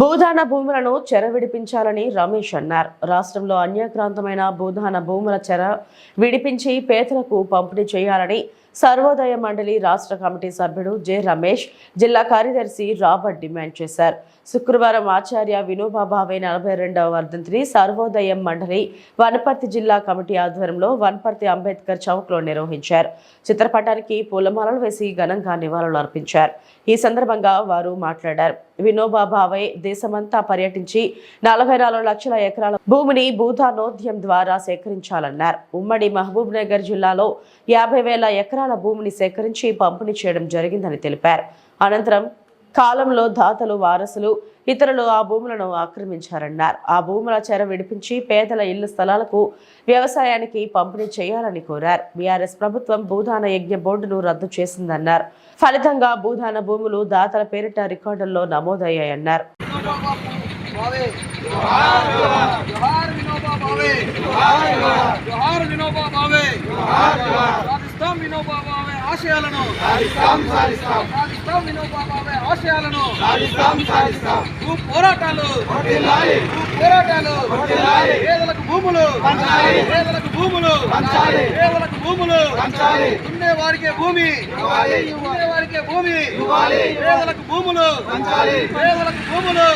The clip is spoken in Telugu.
భూదాన భూములను చెర విడిపించాలని రమేష్ అన్నారు. రాష్ట్రంలో అన్యాక్రాంతమైన భూదాన భూముల చెర విడిపించి పేదలకు పంపిణీ చేయాలని సర్వోదయ మండలి రాష్ట్ర కమిటీ సభ్యుడు జె రమేష్ జిల్లా కార్యదర్శి రాబర్ట్ డిమాండ్ చేశారు. శుక్రవారం ఆచార్య వినోబా భావే నలభై రెండవ వర్ధంతిని సర్వోదయం మండలి వనపర్తి జిల్లా కమిటీ ఆధ్వర్యంలో వనపర్తి అంబేద్కర్ చౌక్లో నిర్వహించారు. చిత్రపటానికి పూలమాలలు వేసి ఘనంగా నివాళులు అర్పించారు ఈ సందర్భంగా వారు మాట్లాడారు. వినోబా భావే దేశమంతా పర్యటించి నలభై నాలుగు లక్షల ఎకరాల భూమిని భూతానోద్యం ద్వారా సేకరించాలన్నారు. ఉమ్మడి మహబూబ్ నగర్ జిల్లాలో యాభై వేల ఎకరాల భూమిని సేకరించి పంపిణీ చేయడం జరిగిందని తెలిపారు. అనంతరం కాలంలో దాతలు వారసులు ఇతరులు ఆ భూములను ఆక్రమించారన్నారు. ఆ భూముల చెర విడిపించి పేదల ఇళ్ళ స్థలాలకు వ్యవసాయానికి పంపిణీ చేయాలని కోరారు. బీఆర్ఎస్ ప్రభుత్వం భూదాన యజ్ఞ బోర్డును రద్దు చేసిందన్నారు. ఫలితంగా భూదాన భూములు దాతల పేరిట రికార్డుల్లో నమోదయ్యాయన్నారు. భావే. జోహార్ వినోబా జోహార్ వినోబా భావే సాధిస్తాం వినోబా ఆశయాలను సాధిస్తాం ఆశయాలను భూ పోరాటాలు భూ పోరాటాలు పేదలకు భూములు పేదలకు భూములు పేదలకు భూములు ఉండే వారికే భూమి ఉండే వారికే భూమి పేదలకు భూములు పేదలకు భూములు